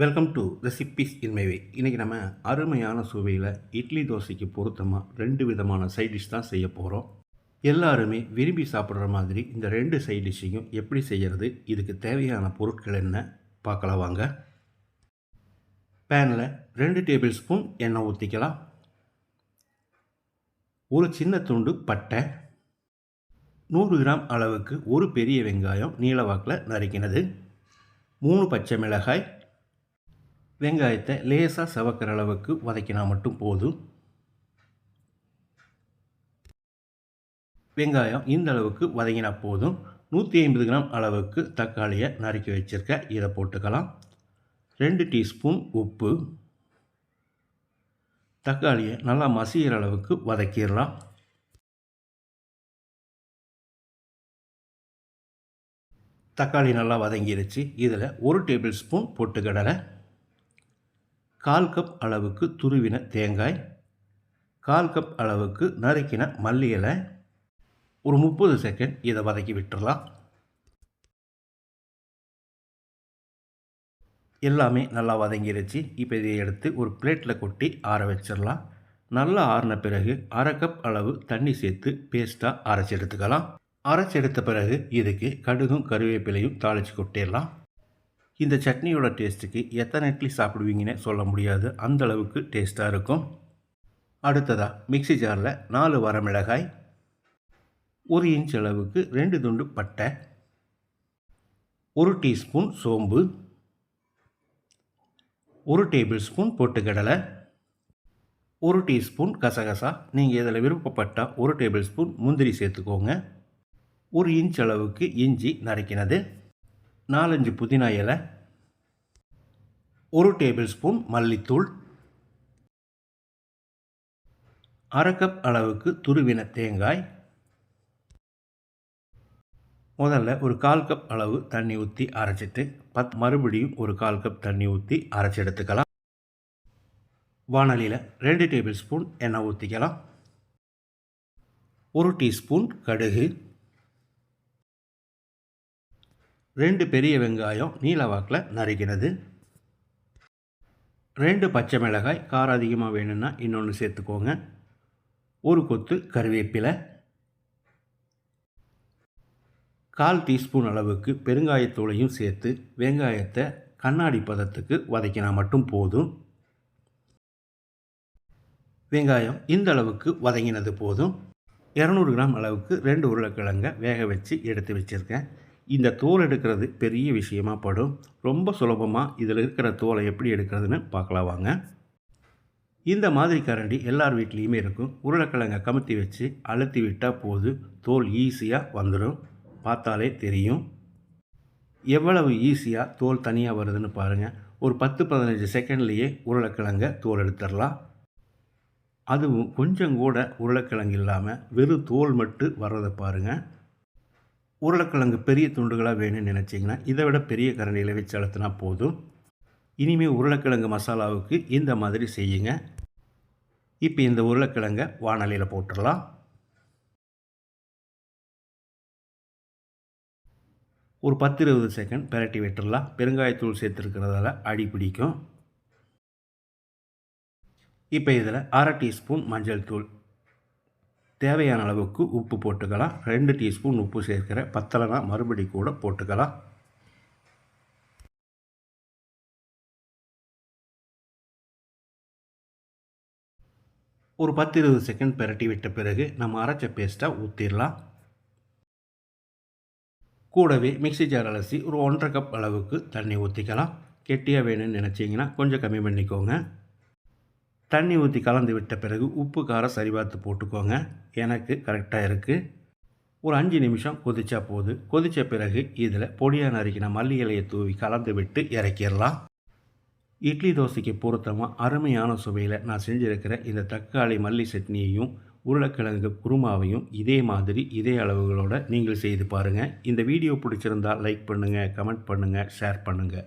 Welcome to recipes in my way இன்றைக்கி நம்ம அருமையான சுவையில் இட்லி தோசைக்கு பொருத்தமாக ரெண்டு விதமான சைட் டிஷ் தான் செய்ய போகிறோம் எல்லாருமே விரும்பி சாப்பிட்ற மாதிரி இந்த ரெண்டு சைட் டிஷ்ஷையும் எப்படி செய்கிறது இதுக்கு தேவையான பொருட்கள் என்ன பார்க்கலாம் வாங்க. பேனில் ரெண்டு டேபிள் ஸ்பூன் எண்ணெய் ஊற்றிக்கலாம் ஒரு சின்ன துண்டு பட்டை. நூறு கிராம் அளவுக்கு ஒரு பெரிய வெங்காயம் நீளவாக்கில் நறுக்கினது. மூணு பச்சை மிளகாய். வெங்காயத்தை லேசாக செவக்கிற அளவுக்கு வதக்கினா மட்டும் போதும். வெங்காயம் இந்த அளவுக்கு வதங்கினா போதும். நூற்றி ஐம்பது கிராம் அளவுக்கு தக்காளியை நறுக்கி வச்சுருக்க இதை போட்டுக்கலாம். ரெண்டு டீஸ்பூன் உப்பு. தக்காளியை நல்லா மசிகிற அளவுக்கு வதக்கிடலாம். தக்காளி நல்லா வதங்கிருச்சு. இதில் ஒரு டேபிள் ஸ்பூன் பொட்டுக்கடலை. கால் கப் அளவுக்கு துருவின தேங்காய் கால் கப் அளவுக்கு நறுக்கின மல்லி இலை ஒரு முப்பது செகண்ட் இதை வதக்கி விட்டுறலாம். எல்லாமே நல்லா வதங்கிருச்சு. இப்போ இதை எடுத்து ஒரு பிளேட்டில் கொட்டி ஆற வச்சிடலாம். நல்லா ஆறின பிறகு அரை கப் அளவு தண்ணி சேர்த்து பேஸ்ட்டாக அரைச்சி எடுத்துக்கலாம். அரைச்சி எடுத்த பிறகு இதுக்கு கடுகும் கருவேப்பிலையும் தாளித்து கொட்டிடலாம். இந்த சட்னியோட டேஸ்ட்டுக்கு எத்தனை இட்லி சாப்பிடுவீங்கன்னு சொல்ல முடியாது. அந்த அளவுக்கு டேஸ்ட்டாக இருக்கும். அடுத்ததாக மிக்சி ஜாரில் நாலு வரமிளகாய் ஒரு இன்ச் அளவுக்கு ரெண்டு துண்டு பட்டை ஒரு டீஸ்பூன் சோம்பு ஒரு டேபிள் ஸ்பூன் பொட்டுக்கடலை ஒரு டீஸ்பூன் கசகசா. நீங்கள் இதில் விருப்பப்பட்டால் ஒரு டேபிள் ஸ்பூன் முந்திரி சேர்த்துக்கோங்க. ஒரு இன்ச் அளவுக்கு இஞ்சி நறுக்கினது. நாலஞ்சு புதினா இலை ஒரு டேபிள் ஸ்பூன் மல்லித்தூள் அரை கப் அளவுக்கு துருவின தேங்காய் முதல்ல ஒரு கால் கப் அளவு தண்ணி ஊற்றி அரைச்சிட்டு பத் மறுபடியும் ஒரு கால் கப் தண்ணி ஊற்றி அரைச்சி எடுத்துக்கலாம். வானலியில் ரெண்டு டேபிள் ஸ்பூன் எண்ணெய் ஊற்றிக்கலாம் ஒரு டீஸ்பூன் கடுகு ரெண்டு பெரிய வெங்காயம் நீலவாக்கில் நறுக்கினது. ரெண்டு பச்சை மிளகாய் காரம் அதிகமாக வேணும்னா இன்னொன்று சேர்த்துக்கோங்க. ஒரு கொத்து கருவேப்பிலை. கால் டீஸ்பூன் அளவுக்கு பெருங்காயத்தூளையும் சேர்த்து வெங்காயத்தை கண்ணாடி பதத்துக்கு வதக்கினா மட்டும் போதும். வெங்காயம் இந்த அளவுக்கு வதங்கினது போதும். இரநூறு கிராம் அளவுக்கு ரெண்டு உருளைக்கிழங்க வேக வச்சு எடுத்து வச்சுருக்கேன். இந்த தோல் எடுக்கிறது பெரிய விஷயமா படும். ரொம்ப சுலபமாக இதில் இருக்கிற தோலை எப்படி எடுக்கிறதுன்னு பார்க்கலாம் வாங்க. இந்த மாதிரி கரண்டி எல்லார் வீட்லேயுமே இருக்கும். உருளைக்கிழங்கை கமுத்தி வச்சு அழுத்தி விட்டால் போது தோல் ஈஸியாக வந்துடும் பார்த்தாலே தெரியும். எவ்வளவு ஈஸியாக தோல் தனியாக வருதுன்னு பாருங்கள் ஒரு பத்து பதினஞ்சு செகண்ட்லேயே உருளைக்கிழங்க தோல் எடுத்துடலாம். அதுவும் கொஞ்சம் கூட உருளைக்கிழங்கு இல்லாமல் வெறும் தோல் மட்டும் வர்றதை பாருங்கள் உருளைக்கிழங்கு பெரிய துண்டுகளாக வேணும்னு நினச்சிங்கன்னா இதை விட பெரிய கரண்டியில் வச்சு அழுத்தினா போதும். இனிமேல் உருளைக்கிழங்கு மசாலாவுக்கு இந்த மாதிரி செய்யுங்க. இப்போ இந்த உருளைக்கிழங்கை வானலியில் போட்டுடலாம். ஒரு பத்து இருபது செகண்ட் பெரட்டி விட்டுடலாம். பெருங்காயத்தூள் சேர்த்துருக்கிறதால அடி பிடிக்கும். இப்போ இதில் அரை டீஸ்பூன் மஞ்சள் தூள் தேவையான அளவுக்கு உப்பு போட்டுக்கலாம். ரெண்டு டீஸ்பூன் உப்பு சேர்க்கிற பத்தலைனா மறுபடி கூட போட்டுக்கலாம். ஒரு பத்து இருபது செகண்ட் பெரட்டி விட்ட பிறகு நம்ம அரைச்ச பேஸ்ட்டாக ஊற்றிடலாம் கூடவே மிக்சி ஜார் அலசி ஒரு ஒன்றரை கப் அளவுக்கு தண்ணி ஊற்றிக்கலாம் கெட்டியாக வேணும்னு நினச்சிங்கன்னா கொஞ்சம் கம்மி பண்ணிக்கோங்க. தண்ணி ஊற்றி கலந்து விட்ட பிறகு உப்பு காரம் சரி பார்த்து போட்டுக்கோங்க. எனக்கு கரெக்டாக இருக்குது ஒரு அஞ்சு நிமிஷம் கொதிச்சா போது. கொதித்த பிறகு இதில் பொடியாக நறுக்கின மல்லி இலையை தூவி கலந்து விட்டு இறக்கிடலாம். இட்லி தோசைக்கு பொருத்தமாக அருமையான சுவையில் நான் செஞ்சுருக்கிற இந்த தக்காளி மல்லி சட்னியையும் உருளைக்கிழங்கு குருமாவையும் இதே மாதிரி இதே அளவுகளோடு நீங்கள் செய்து பாருங்கள் இந்த வீடியோ பிடிச்சிருந்தால் லைக் பண்ணுங்கள் கமெண்ட் பண்ணுங்கள் ஷேர் பண்ணுங்கள்